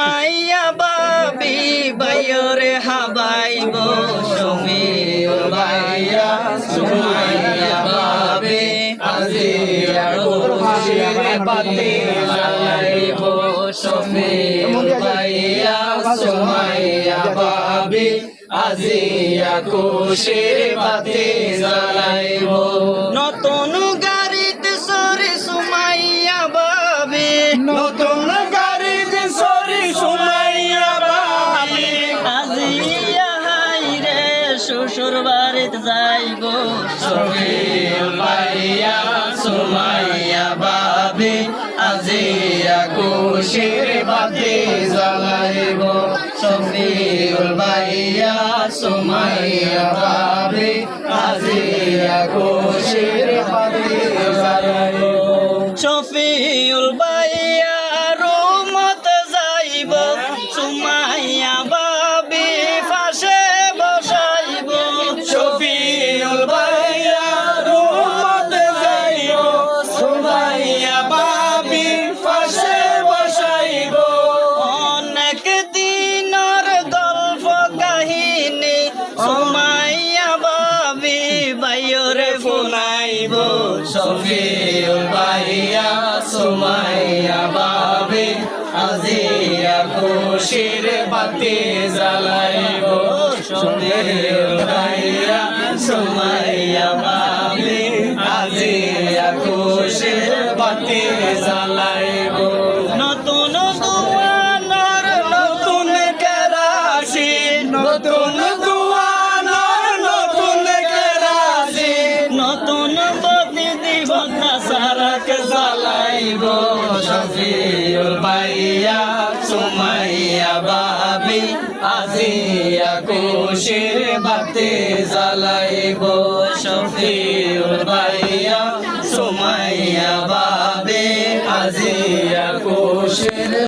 মাইয়া বাবি বাইরে হাবাইব সমীর বাইয়া সুমাইয়া বাবে। আজিয়া কুরসিরে পাতি লাইব সমীর বাইয়া সুমাইয়া বাবে। শ্বশুর বাড়িতে যাইব শফিউল ভাইয়া সুমাইয়া ভাবি আজিয়া খুশির বাতি জ্বালাইব। শফিউল ভাইয়া সুমাইয়া ভাবি আজিয়া খুশির বাতি জ্বালাইব। শফিউল বাইরে ফুনাইব শফিউল ভাইয়া সুমাইয়া ভাবি আজিয়া খুশির বাতি জ্বালাইব, শফিউল ভাইয়া সুমাইয়া ভাবি আজিয়া খুশির বাতি জ্বালাইব। নতুন দুয়ানর নতুন কেরাসি নতুন সারাক জ্বালাইব শফিউল বাইয়া সুমাইয়া বাবি, আজিয়া কুশির বাতি জ্বালাইব শফিউল বাইয়া সুমাইয়া বাবি, আজিয়া